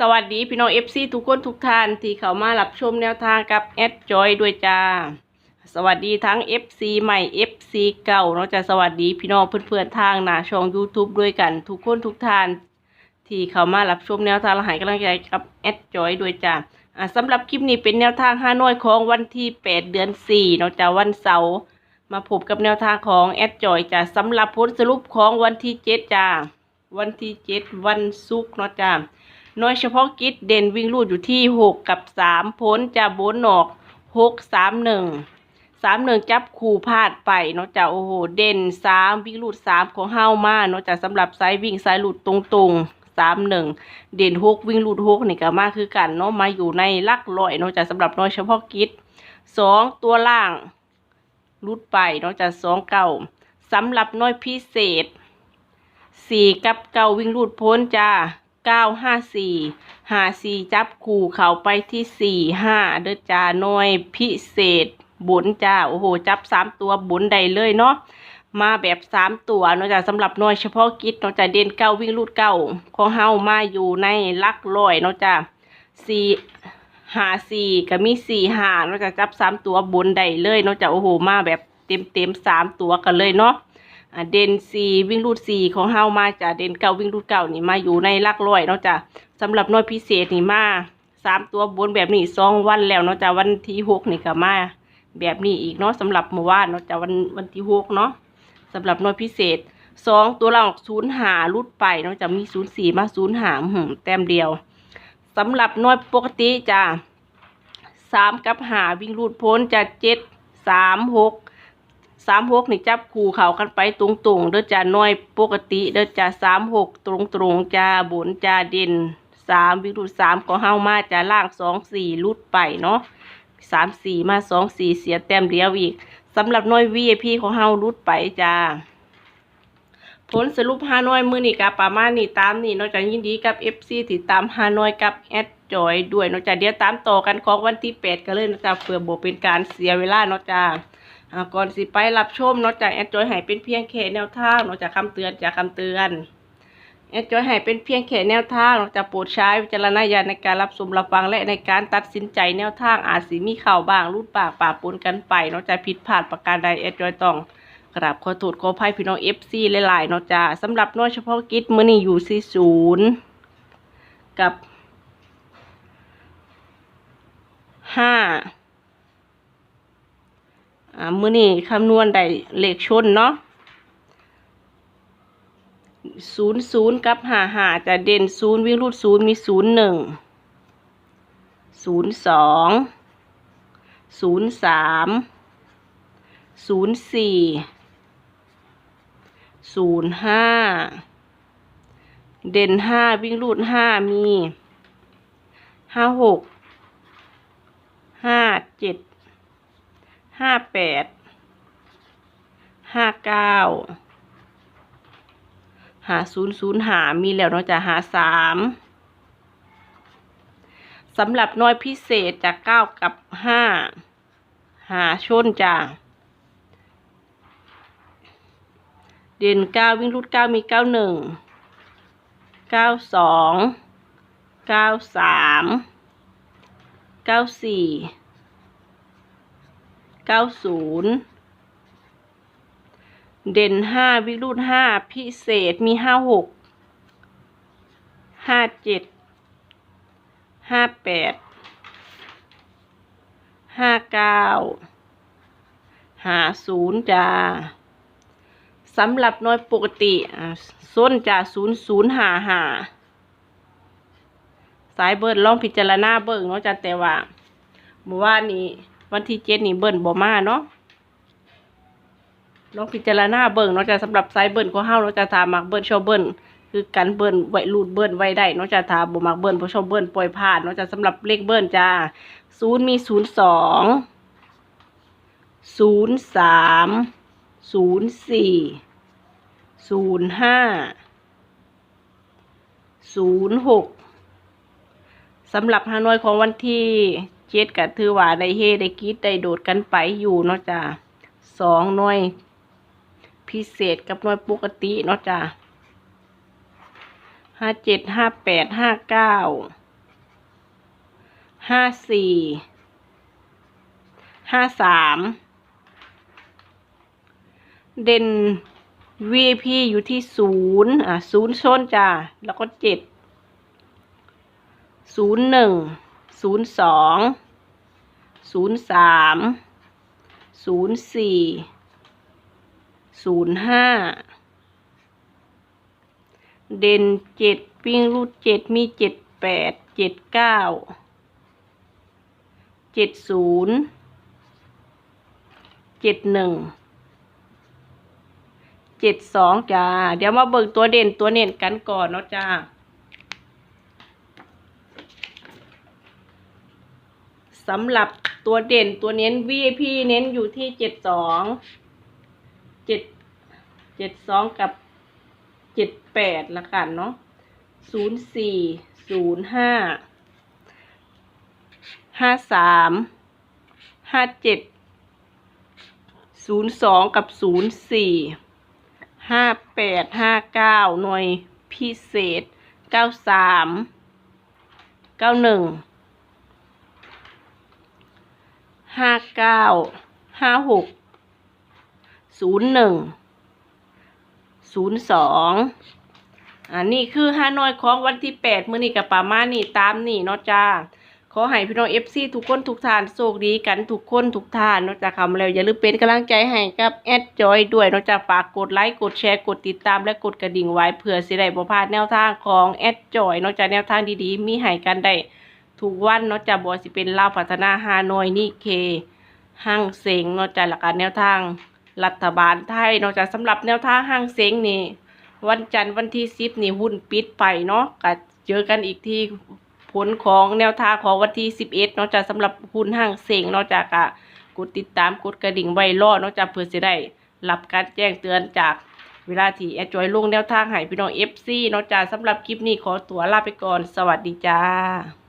สวัสดีพี่น้องเอฟซีทุกคนทุกท่านที่เข้ามารับชมแนวทางกับแอดจอยด้วยจ้า สวัสดีทั้ง FC ใหม่ FC เก่าเนาะจะสวัสดีพี่น้องเพื่อนๆทางหน้าช่อง YouTube ด้วยกันทุกคนทุกท่าน ที่เข้ามารับชมแนวทางและให้กำลังใจกับแอดจอยด้วยจ้าอ่าสำหรับคลิปนี้เป็นแนวทางห้าน้อยของวันที่ 8 เดือน4เนาะจ้ะวันเสาร์มาพบกับแนวทางของแอดจอยจ้ะสำหรับผลสรุปของวันที่ 7จ้าวันที่ 7 วันศุกร์เนาะจ้า น้อยเฉพาะกิจเด่นวิ่งลูดอยู่ที่หกกับสามพ้นจะบนออกหกสามหนึ่งสามหนึ่งจับคู่พลาดไปเนาะจ้ะโอ้โห เด่นสามวิ่งลูดสามของเฮามาเนาะจ้ะสำหรับสายวิ่งสายลูดตรงๆสามหนึ่งเด่นหกวิ่งลูดหกนี่ก็มากคือกันเนาะมาอยู่ในลักร้อยเนาะจ้ะสำหรับน้อยเฉพาะกิจสองตัวล่างลูดไปเนาะจ้ะสองเก่าสำหรับน้อยพิเศษสี่กับเก้าวิ่งรูดพ้นจ้า เก้าห้าสี่ห้าสี่จับคู่เขาไปที่สี่ห้าเด้อจ้าหน่วยพิเศษบุญจ้าโอ้โห จับสามตัวบุญใดเลยเนาะมาแบบสามตัวเนาะจ้าสำหรับหน่วยเฉพาะกิจเนาะจ้าเด่นเก้าวิ่งรูดเก้าของเฮามาอยู่ในลักร้อยเนาะจ้าสี่หาสี่ก็มีสี่หาเนาะจ้าจับสามตัวบุญใดเลยเนาะจ้าโอ้โห มาแบบเต็มเต็มสามตัวกันเลยเนาะ เด่นสี่วิ่งรูดสี่ของเฮามาจากเด่นเก้าวิ่งรูดเก้านี่มาอยู่ในลักร้อยเนาะจ้ะสำหรับน้อยพิเศษนี่มาสามตัวบนแบบนี้สองวันแล้วเนาะจ้ะวันที่หกนี่ก็มาแบบนี้อีกเนาะสำหรับเมื่อวานเนาะจ้ะวันวันที่หกเนาะสำหรับน้อยพิเศษสองตัวเราศูนย์หารุดไปเนาะจะมีศูนย์สี่มาศูนย์หาหืมแต้มเดียวสำหรับน้อยปกติจ้ะสามกับหาวิ่งรูดพ้นจะเจ็ดสามหก สามหกนี่จับคู่เขากันไปตรงๆเด้อจ้าน้อยปกติเด้อจ้าสามหกตรงๆจ้าบนจ้าเด่นสามวิรุดสามก็เฮ้ามาจ้าล่างสองสี่ลุดไปเนาะสามสี่มาสองสี่เสียแต้มเดียวอีกสำหรับน้อย VIP ของเฮาลุดไปจ้าผลสรุปฮานอยมือนี่กับประมาณนี้ตามนี่นอกจากยินดีกับ FC ที่ตามฮานอยกับแอดจอยด้วยนอกจากเดี๋ยวตามต่อกันของวันที่8กันเลยนอกจากเพื่อบ่เป็นการเสียเวลาเนอกจา ก่อนสิไปรับชมนอกจากแอดจอยให้เป็นเพียงแค่แนวทางนอกจากคำเตือนจากคำเตือนแอดจอยให้เป็นเพียงแค่แนวทางนอกจากโปรดใช้วิจารณญาณในการรับชมรับฟังและในการตัดสินใจแนวทางอาจสิมีข่าวบ้างรูดปากปากปนกันไปนอกจากผิดพลาดประการใดแอดจอยต้องกราบขอโทษขออภัยพี่น้องเอฟซีหลายๆนอกจากสำหรับน้อยเฉพาะกิจมื้อนี้อยู่ที่ศูนย์กับห้า มื้อนี้คำนวณได้เลขชนเนาะศูนย์ศูนย์กับหาหาจะเด่นศูนย์วิ่งรูดศูนย์มีศูนย์หนึ่งศูนย์สองศูนย์สามศูนย์สี่ศูนย์ห้าเด่นห้าวิ่งรูดห้ามีห้าหกห้าเจ็ด ห้าแปดห้าเก้าหาศูนย์ศูนย์หามีแล้วเนาะจะหาสามสำหรับน้อยพิเศษจากเก้ากับห้าหาชนจ้ะเด่นเก้าวิ่งรุดเก้ามีเก้าหนึ่งเก้าสองเก้าสามเก้าสี่ เก้าศูนย์เด่นห้าวิรุธห้าพิเศษมีห้าหกห้าเจ็ดห้าแปดห้าเก้าหาศูนย์จ้าสำหรับน้อยปกติส้นจ้าศูนย์ศูนย์หาหาสายเบิร์ดลองพิจารณาเบิ่งเนาะจ้าแต่ว่าเมื่อวานนี้ วันที่เจ็ดนี่เบิ้ลบ่มาเนาะลองพิจารณาเบิ่งเนาะจะสำหรับไซส์เบิ้ลของเฮาเนาะจะถามมักเบิ้ลชอบเบิ้ลคือกันเบิ้ลไว้รูดเบิ้ลไว้ได้เนาะจะถามบ่มักเบิ้ลบ่ชอบเบิ้ลปล่อยผ่านเนาะจะสำหรับเลขเบิ้ลจ้าศูนย์มีศูนย์สองศูนย์สามศูนย์สี่ศูนย์ห้าศูนย์หกสำหรับฮานอยของวันที่ เจ็ดก็ถือว่าได้เฮได้กรีดได้โดดกันไปอยู่เนาะจ้ะสองหน่วย พิเศษกับหน่วยปกติเนาะจ้ะห้าเจ็ดห้าแปดห้าเก้าห้าสี่ห้าสามเด่น VIP อยู่ที่ศูนย์อะศูนย์ชนจ้าแล้วก็เจ็ดศูนย์หนึ่ง ศูนย์สองศูนย์สามศูนย์สี่ศูนย์ห้าเด่นเจ็ดวิ่งรูดเจ็ดมีเจ็ดแปดเจ็ดเก้าเจ็ดศูนย์เจ็ดหนึ่งเจ็ดสองจ้า เดี๋ยวมาเบิกตัวเด่นตัวเน่นกันก่อนเนาะจ้า สำหรับตัวเด่นตัวเน้น VIP เน้นอยู่ที่เจ็ดสองเจ็ดเจ็ดสองกับเจ็ดแปดละกันเนาะศูนย์สี่ศูนย์ห้าห้าสามห้าเจ็ดศูนย์สองกับศูนย์สี่ห้าแปดห้าเก้าหน่วยพิเศษเก้าสามเก้าหนึ่ง ห้าเก้าห้าหกศูนย์หนึ่งศูนย์สองอันนี้คือห้าน้อยของวันที่แปดมื้อนี้กับประมานี้ตามนี่เนาะจ้าขอให้พี่น้องเอฟซีทุกคนทุกท่านโชคดีกันทุกคนทุกท่านนอกจากคำแล้วอย่าลืมเป็นกำลังใจให้กับแอดจอยด้วยนอกจากฝากกดไลค์กดแชร์กดติดตามและกดกระดิ่งไว้เผื่อสิได้บ่พลาดแนวทางของแอดจอยนอกจากแนวทางดีๆ มีให้กันได้ ทุกวันนอกจากบ่สิเป็นลาวพัฒนาฮานอยนี่เคห้างเสงนอกจากหลักการแนวทางรัฐบาลไทยนอกจากสำหรับแนวทางห้างเสงนี่วันจันทร์วันที่สิบนี่หุ้นปิดไปเนาะก็เจอกันอีกที่ผลของแนวทางของวันที่สิบเอสนอกจากสำหรับหุ้นห้างเสงนอกจากะกดติดตามกดกระดิ่งไว้รอนอกจากเพื่อจะได้รับการแจ้งเตือนจากเวลาที่แอดจอยลงแนวทางให้พี่น้อง FC นอกจากสำหรับคลิปนี้ขอตัวลาไปก่อน สวัสดีจ้า